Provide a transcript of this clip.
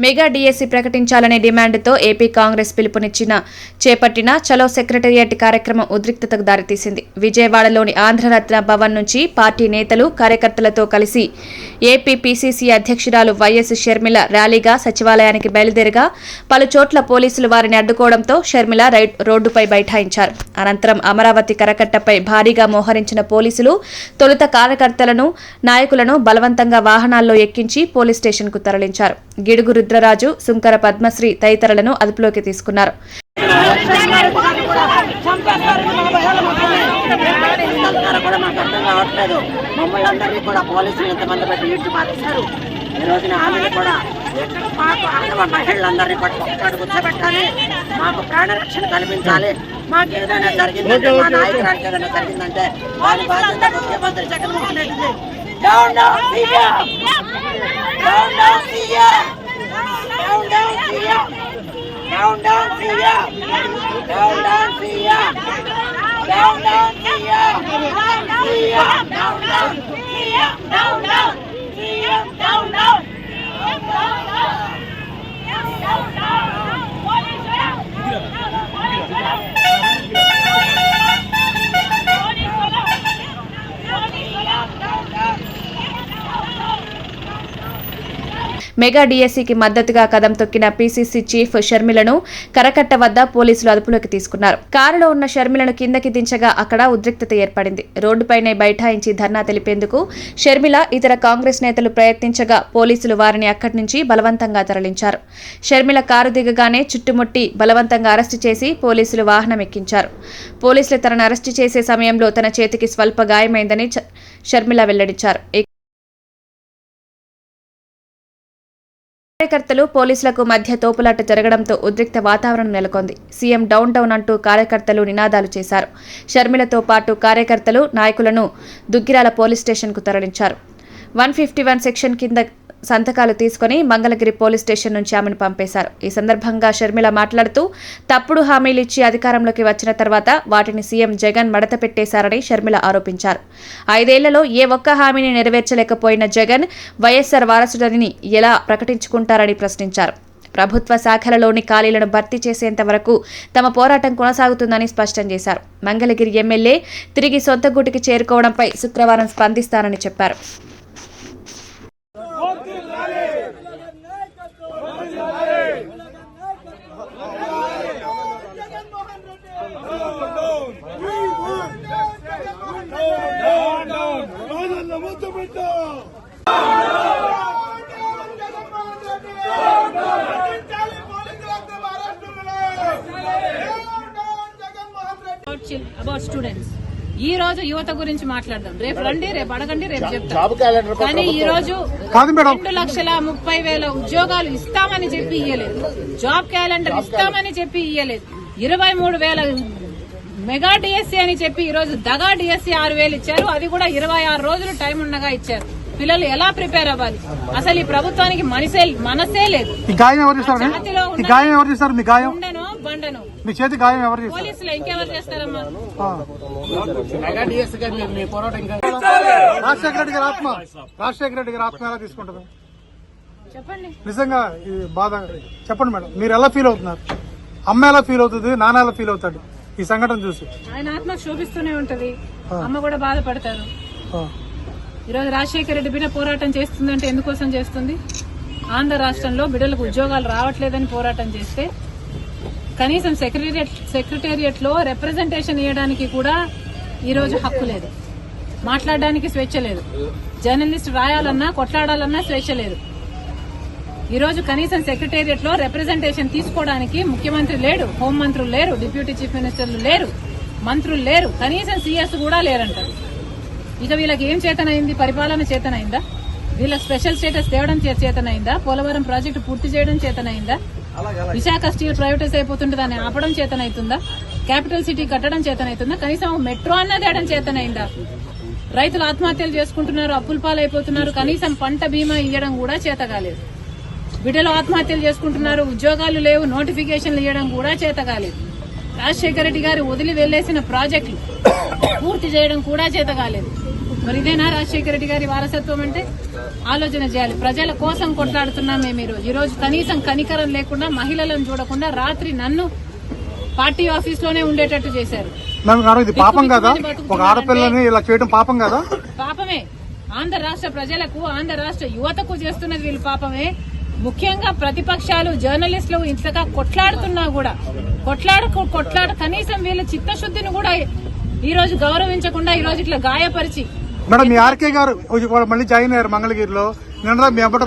Mega DSC ప్రకటించాలనే డిమాండ్తో AP Congress పిలుపునిచ్చిన చేపట్టిన చలో సెక్రటేరియట్ కార్యక్రమం ఉద్రిక్తతకు దారితీసింది. విజయవాడలోని ఆంధ్రరత్న భవన్ నుంచి పార్టీ నేతలు కార్యకర్తలతో కలిసి ఏపీపీసీసీ అధ్యక్షురాలు వైఎస్ షర్మిల ర్యాలీగా సచివాలయానికి బయలుదేరగా పలు చోట్ల పోలీసులు వారిని అడ్డుకోవడంతో షర్మిల రోడ్డుపై బైఠాయించారు. అనంతరం అమరావతి కరకట్టపై భారీగా మోహరించిన పోలీసులు తొలుత కార్యకర్తలను నాయకులను బలవంతంగా వాహనాల్లో ఎక్కించి పోలీస్ స్టేషన్కు తరలించారు. గిడుగురు రుద్రరాజు సుంకర పద్మశ్రీ తదితరులను అదుపులోకి తీసుకున్నారు కూడా మాకు అర్థం కావట్లేదు మమ్మల్ని అందరినీ కూడా పోలీసులు ఎంతమంది పెట్టి ఇటు ఈ రోజున ఆమెను కూడా మాకు ఆడవ మహిళలందరినీ కూర్చోబెట్టాలి మాకు ప్రాణరక్షణ కల్పించాలి మాకు ఏదైనా జరిగిందంటే మా నాయకురానికి ఏదైనా జరిగిందంటే వారి బాధ్యత ముఖ్యమంత్రి జగన్మోహన్ రెడ్డిది down down CM down down CM down down CM down down CM down down CM down down CM CM down down CM down down mega డిఎస్సికి మద్దతుగా కదం తొక్కిన పీసీసీ చీఫ్ షర్మిలను కరకట్ట వద్ద పోలీసులు అదుపులోకి తీసుకున్నారు. కారులో ఉన్న షర్మిలను కిందకి దించగా అక్కడ ఉద్రిక్తత ఏర్పడింది. రోడ్డుపైనే బైఠాయించి ధర్నా తెలిపేందుకు షర్మిల ఇతర కాంగ్రెస్ నేతలు ప్రయత్నించగా పోలీసులు వారిని అక్కడి నుంచి బలవంతంగా తరలించారు. షర్మిల కారు దిగగానే చుట్టుముట్టి బలవంతంగా అరెస్టు చేసి పోలీసులు వాహనం ఎక్కించారు. పోలీసులు తనను అరెస్టు చేసే సమయంలో తన చేతికి స్వల్ప గాయమైందని షర్మిల వెల్లడించారు. కార్యకర్తలు పోలీసులకు మధ్య తోపులాట జరగడంతో ఉద్రిక్త వాతావరణం నెలకొంది. సీఎం డౌన్ డౌన్ అంటూ కార్యకర్తలు నినాదాలు చేశారు. షర్మిలతో పాటు కార్యకర్తలు నాయకులను దుగ్గిరాల పోలీస్ స్టేషన్కు తరలించారు. వన్ ఫిఫ్టీ వన్ సెక్షన్ కింద సంతకాలు తీసుకుని మంగళగిరి పోలీస్ స్టేషన్ నుంచి ఆమెను పంపేశారు. ఈ సందర్భంగా షర్మిల మాట్లాడుతూ తప్పుడు హామీలు ఇచ్చి అధికారంలోకి వచ్చిన తర్వాత వాటిని సీఎం జగన్ మడత పెట్టేశారని షర్మిల ఆరోపించారు. ఐదేళ్ళలో ఏ ఒక్క హామీని నెరవేర్చలేకపోయిన జగన్ వైఎస్ఆర్ వారసుడని ఎలా ప్రకటించుకుంటారని ప్రశ్నించారు. ప్రభుత్వ శాఖలలోని ఖాళీలను భర్తీ చేసేంత వరకు తమ పోరాటం కొనసాగుతుందని స్పష్టం చేశారు. మంగళగిరి ఎమ్మెల్యే తిరిగి సొంత గూటికి చేరుకోవడంపై శుక్రవారం స్పందిస్తారని చెప్పారు. అబౌట్ స్టూడెంట్స్ ఈ రోజు యువత గురించి మాట్లాడదాం. రేపు రండి రేపు అడగండి రేపు చెప్తాం. జాబ్ క్యాలెండర్ కానీ ఈ రోజు. రెండు లక్షల ముప్పై వేల ఉద్యోగాలు ఇస్తామని చెప్పి ఇయ్యలేదు. జాబ్ క్యాలెండర్ ఇస్తామని చెప్పి ఇయ్యలేదు. ఇరవై మూడు వేల మెగా డిఎస్సీ అని చెప్పి ఈ రోజు దగా డిఎస్సీ ఆరు వేలు ఇచ్చారు. అది కూడా ఇరవై ఆరు రోజులు టైం ఉండగా ఇచ్చారు. పిల్లలు ఎలా ప్రిపేర్ అవ్వాలి? అసలు ఈ ప్రభుత్వానికి మనసే మనసే లేదు. గాయం ఎవరు చేస్తారు మీ గాయం? బండను. మీ చేతి గాయం ఎవరు పోలీసులు ఇంకెవరు చేస్తారమ్మా. రాజశేఖర రెడ్డి గారి ఆత్మ. రాజశేఖర రెడ్డి గారి ఆత్మ ఎలా తీసుకుంటుంది? చెప్పండి. నిజంగా ఇది బాధ చెప్పండి మేడం. మీరు ఎలా ఫీల్ అవుతున్నారు? అమ్మ ఎలా ఫీల్ అవుతుంది? నాన్న ఎలా ఫీల్ అవుతాడు? ఈ సంఘటన చూసి. ఆయన ఆత్మ శోభిస్తూనే ఉంటది. అమ్మ కూడా బాధపడతారు. ఈరోజు రాజశేఖర రెడ్డి బిడ్డ పోరాటం చేస్తుందంటే ఎందుకోసం చేస్తుంది? ఆంధ్ర రాష్ట్రంలో బిడ్డలకు ఉద్యోగాలు రావట్లేదని పోరాటం చేస్తే కనీసం సెక్రటేరియట్ సెక్రటేరియట్లో రిప్రజెంటేషన్ ఇవ్వడానికి కూడా ఈరోజు హక్కు లేదు. మాట్లాడడానికి స్వేచ్ఛ లేదు. జర్నలిస్ట్ రాయాలన్నా కొట్లాడాలన్నా స్వేచ్ఛ లేదు. ఈరోజు కనీసం సెక్రటేరియట్లో రిప్రజెంటేషన్ తీసుకోవడానికి ముఖ్యమంత్రి లేడు హోంమంత్రులు లేరు డిప్యూటీ చీఫ్ మినిస్టర్లు లేరు మంత్రులు లేరు కనీసం సీఎస్ కూడా లేరంటారు. ఇక వీళ్ళకి ఏం చేతనైంది? పరిపాలన చేతనైందా? వీళ్ళ స్పెషల్ స్టేటస్ తేవడం చే- చేతనైందా? పోలవరం ప్రాజెక్టు పూర్తి చేయడం చేతనైందా? విశాఖ స్టీల్ ప్రైవేటైజ్ అయిపోతుంటే దాన్ని ఆపడం చేతనైతుందా? క్యాపిటల్ సిటీ కట్టడం చేతనైతుందా? కనీసం మెట్రో అన్నది తేయడం చేతనైందా? రైతులు ఆత్మహత్యలు చేసుకుంటున్నారు అప్పుల పాలైపోతున్నారు కనీసం పంట బీమా ఇవ్వడం కూడా చేత కాలేదు బిడ్డలు ఆత్మహత్యలు చేసుకుంటున్నారు ఉద్యోగాలు లేవు నోటిఫికేషన్లు ఇవ్వడం కూడా చేత కాలేదు రాజశేఖర రెడ్డి గారు వదిలి వెళ్ళేసిన ప్రాజెక్టులు పూర్తి చేయడం కూడా చేత కాలేదు మరి ఇదేనా రాజశేఖర రెడ్డి గారి వారసత్వం అంటే? ఆలోచన చేయాలి. ప్రజల కోసం కొట్లాడుతున్నాం మేము ఈరోజు ఈ రోజు కనీసం కనికరం లేకుండా మహిళలను చూడకుండా రాత్రి నన్ను పార్టీ ఆఫీస్లోనే ఉండేటట్టు చేశారు. ఇది పాపం కదా? ఒక ఆడపిల్లని ఇలా చేయడం పాపం కదా? పాపమే. ఆంధ్ర రాష్ట్ర ప్రజలకు ఆంధ్ర రాష్ట్ర యువతకు చేస్తున్నది వీళ్ళు పాపమే. ముఖ్యంగా ప్రతిపక్షాలు జర్నలిస్టులు ఇంతగా కొట్లాడుతున్నా కూడా కొట్లాడు కొట్లాడు కనీసం వీళ్ళ చిత్తశుద్ధిని కూడా ఈ రోజు గౌరవించకుండా ఈ రోజు ఇట్లా గాయపరిచి మేడం మీ ఆర్కే గారు మళ్ళీ జాయిన్ అయ్యారు మంగళగిరిలో. నిన్న మీ అబ్బట